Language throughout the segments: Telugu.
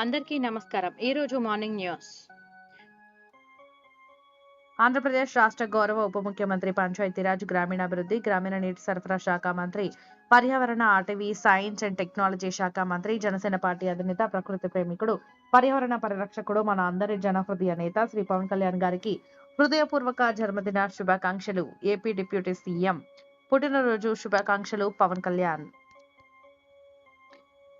అందరికీ నమస్కారం. ఈరోజు మార్నింగ్ న్యూస్. ఆంధ్రప్రదేశ్ రాష్ట్ర గౌరవ ఉప ముఖ్యమంత్రి పంచాయతీరాజ్ గ్రామీణాభివృద్ధి గ్రామీణ నీటి సరఫరా శాఖ మంత్రి పర్యావరణ అటవీ సైన్స్ అండ్ టెక్నాలజీ శాఖ మంత్రి జనసేన పార్టీ అధినేత ప్రకృతి ప్రేమికుడు పర్యావరణ పరిరక్షకుడు మన అందరి జనహృదయ నేత శ్రీ పవన్ కళ్యాణ్ గారికి హృదయపూర్వక జన్మదిన శుభాకాంక్షలు. ఏపీ డిప్యూటీ సీఎం పుట్టినరోజు శుభాకాంక్షలు పవన్ కళ్యాణ్.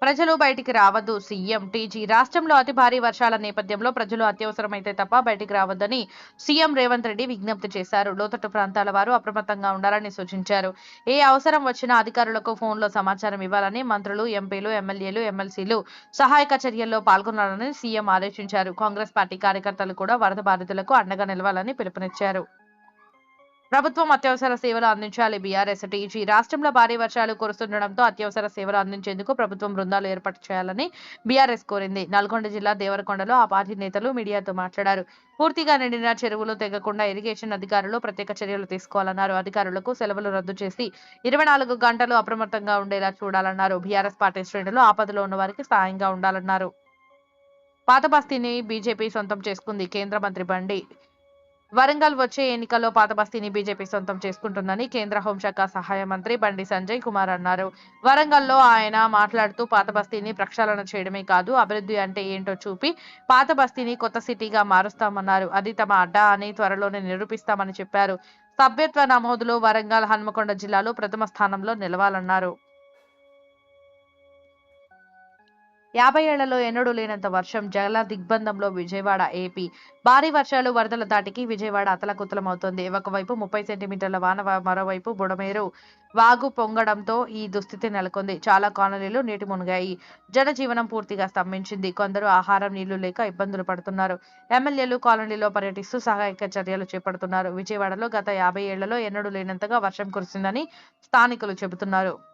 ప్రజలు బయటికి రావద్దు. CM TG. రాష్ట్రంలో అతి భారీ వర్షాల నేపథ్యంలో ప్రజలు అత్యవసరమైతే తప్ప బయటికి రావద్దని సీఎం రేవంత్ రెడ్డి విజ్ఞప్తి చేశారు. లోతట్టు ప్రాంతాల వారు అప్రమత్తంగా ఉండాలని సూచించారు. ఏ అవసరం వచ్చినా అధికారులకు ఫోన్లో సమాచారం ఇవ్వాలని మంత్రులు ఎంపీలు ఎమ్మెల్యేలు ఎమ్మెల్సీలు సహాయక చర్యల్లో పాల్గొనాలని సీఎం ఆదేశించారు. కాంగ్రెస్ పార్టీ కార్యకర్తలు కూడా వరద బాధితులకు అండగా నిలవాలని పిలుపునిచ్చారు. ప్రభుత్వం అత్యవసర సేవలు అందించాలి. బీఆర్ఎస్ టీజీ రాష్ట్రంలో భారీ వర్షాలు కురుస్తుండటంతో అత్యవసర సేవలు అందించేందుకు ప్రభుత్వం బృందాలు ఏర్పాటు చేయాలని బీఆర్ఎస్ కోరింది. నల్గొండ జిల్లా దేవరకొండలో ఆ పార్టీ నేతలు మీడియాతో మాట్లాడారు. పూర్తిగా నిండిన చెరువులు తెగకుండా ఇరిగేషన్ అధికారులు ప్రత్యేక చర్యలు తీసుకోవాలన్నారు. అధికారులకు సెలవులు రద్దు చేసి ఇరవై నాలుగు గంటలు అప్రమత్తంగా ఉండేలా చూడాలన్నారు. బీఆర్ఎస్ పార్టీ శ్రేణులు ఆపదలో ఉన్న వారికి సాయంగా ఉండాలన్నారు. పాత బస్తీని బీజేపీ సొంతం చేసుకుంది కేంద్ర మంత్రి బండి. వరంగల్ వచ్చే ఎన్నికల్లో పాత బస్తీని బీజేపీ సొంతం చేసుకుంటుందని కేంద్ర హోంశాఖ సహాయ మంత్రి బండి సంజయ్ కుమార్ అన్నారు. వరంగల్లో ఆయన మాట్లాడుతూ పాత బస్తీని ప్రక్షాళన చేయడమే కాదు అభివృద్ధి అంటే ఏంటో చూపి పాత బస్తీని కొత్త సిటీగా మారుస్తామన్నారు. అది తమ అడ్డా అని త్వరలోనే నిరూపిస్తామని చెప్పారు. సభ్యత్వ నమోదులో వరంగల్ హన్మకొండ జిల్లాలో ప్రథమ స్థానంలో నిలవాలన్నారు. యాభై ఏళ్ళలో ఎన్నడూ లేనంత వర్షం జల దిగ్బంధంలో విజయవాడ ఏపీ. భారీ వర్షాలు వరదల దాటికి విజయవాడ అతలకుతలమవుతోంది. ఒకవైపు ముప్పై సెంటీమీటర్ల వాన మరోవైపు బుడమేరు వాగు పొంగడంతో ఈ దుస్థితి నెలకొంది. చాలా కాలనీలు నీటి మునిగాయి. జనజీవనం పూర్తిగా స్తంభించింది. కొందరు ఆహారం నీళ్ళు లేక ఇబ్బందులు పడుతున్నారు. ఎమ్మెల్యేలు కాలనీలో పర్యటిస్తూ సహాయక చర్యలు చేపడుతున్నారు. విజయవాడలో గత యాభై ఏళ్ళలో ఎన్నడూ లేనంతగా వర్షం కురిసిందని స్థానికులు చెబుతున్నారు.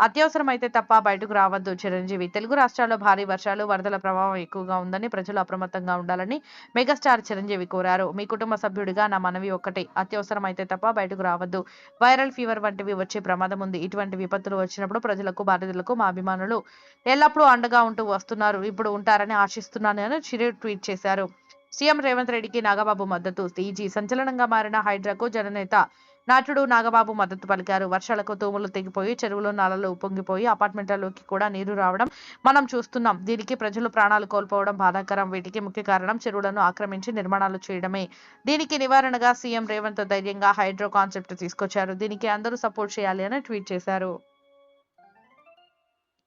అత్యవసరమైతే తప్ప బయటకు రావద్దు. చిరంజీవి తెలుగు రాష్ట్రాల్లో భారీ వర్షాలు వరదల ప్రభావం ఎక్కువగా ఉందని ప్రజలు అప్రమత్తంగా ఉండాలని మెగాస్టార్ చిరంజీవి కోరారు. మీ కుటుంబ సభ్యుడిగా నా మనవి ఒక్కటే. అత్యవసరమైతే తప్ప బయటకు రావద్దు. వైరల్ ఫీవర్ వంటివి వచ్చే ప్రమాదం ఉంది. ఇటువంటి విపత్తులు వచ్చినప్పుడు ప్రజలకు బాధితులకు మా అభిమానులు ఎల్లప్పుడూ అండగా ఉంటూ వస్తున్నారు. ఇప్పుడు ఉంటారని ఆశిస్తున్నానని చిరు ట్వీట్ చేశారు. సీఎం రేవంత్ రెడ్డికి నాగబాబు మద్దతు. సీజీ సంచలనంగా మారిన హైడ్రాకు జననేత నాటుడు నాగబాబు మద్దతు పలికారు. వర్షాలకు తూములు తెగిపోయి చెరువులు నాలలు ఉప్పొంగిపోయి అపార్ట్మెంట్లలోకి కూడా నీరు రావడం మనం చూస్తున్నాం. దీనికి ప్రజలు ప్రాణాలు కోల్పోవడం బాధాకరం. వీటికి ముఖ్య కారణం చెరువులను ఆక్రమించి నిర్మాణాలు చేయడమే. దీనికి నివారణగా సీఎం రేవంత్ ధైర్యంగా హైడ్రో కాన్సెప్ట్ తీసుకొచ్చారు. దీనికి అందరూ సపోర్ట్ చేయాలి అని ట్వీట్ చేశారు.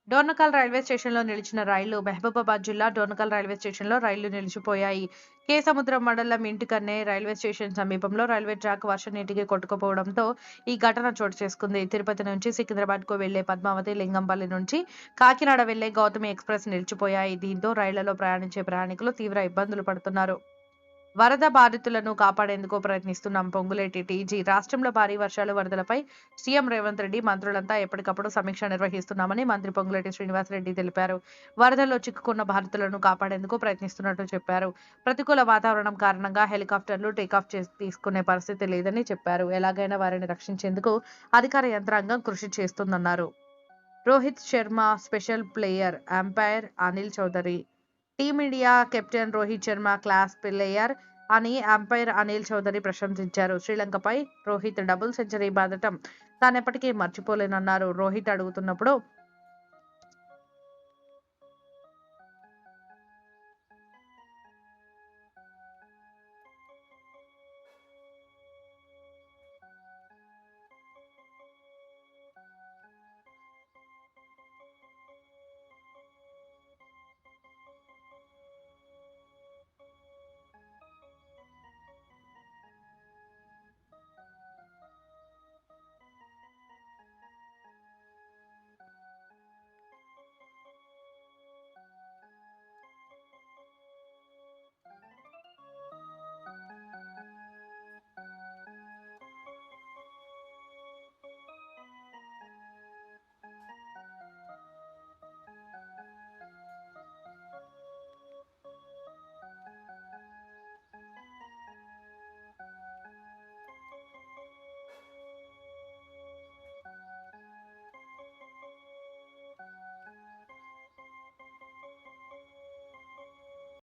డోర్నకల్ రైల్వే స్టేషన్లో నిలిచిన రైళ్ళు మహబూబాబాద్ జిల్లా డోర్నకల్ రైల్వే స్టేషన్లో రైళ్ళు నిలిచిపోయాయి. కేసముద్రం మండలం ఇంటికన్నే రైల్వే స్టేషన్ సమీపంలో రైల్వే ట్రాక్ వర్ష నీటికి కొట్టుకుపోవడంతో ఈ ఘటన చోటు చేసుకుంది. తిరుపతి నుంచి సికింద్రాబాద్కు వెళ్ళే పద్మావతి లింగంపల్లి నుంచి కాకినాడ వెళ్ళే గౌతమి ఎక్స్ప్రెస్ నిలిచిపోయాయి. దీంతో రైళ్ళలో ప్రయాణించే ప్రయాణికులు తీవ్ర ఇబ్బందులు పడుతున్నారు. వరద బాధితులను కాపాడేందుకు ప్రయత్నిస్తున్నాం. పొంగులేటి టీజీ రాష్ట్రంలో భారీ వర్షాలు వరదలపై సీఎం రేవంత్ రెడ్డి మంత్రులంతా ఎప్పటికప్పుడు సమీక్ష నిర్వహిస్తున్నామని మంత్రి పొంగులేటి శ్రీనివాసరెడ్డి తెలిపారు. వరదల్లో చిక్కుకున్న బాధితులను కాపాడేందుకు ప్రయత్నిస్తున్నట్టు చెప్పారు. ప్రతికూల వాతావరణం కారణంగా హెలికాప్టర్లు టేకాఫ్ చేసి తీసుకునే పరిస్థితి లేదని చెప్పారు. ఎలాగైనా వారిని రక్షించేందుకు అధికార యంత్రాంగం కృషి చేస్తుందన్నారు. Rohit Sharma special player umpire Anil Chaudhary. Team India captain Rohit Sharma class player అని అంపైర్ అనిల్ చౌదరి ప్రశంసించారు. శ్రీలంకపై రోహిత్ డబుల్ సెంచరీ బాధటం తానెప్పటికీ మర్చిపోలేనన్నారు. రోహిత్ అడుగుతున్నప్పుడు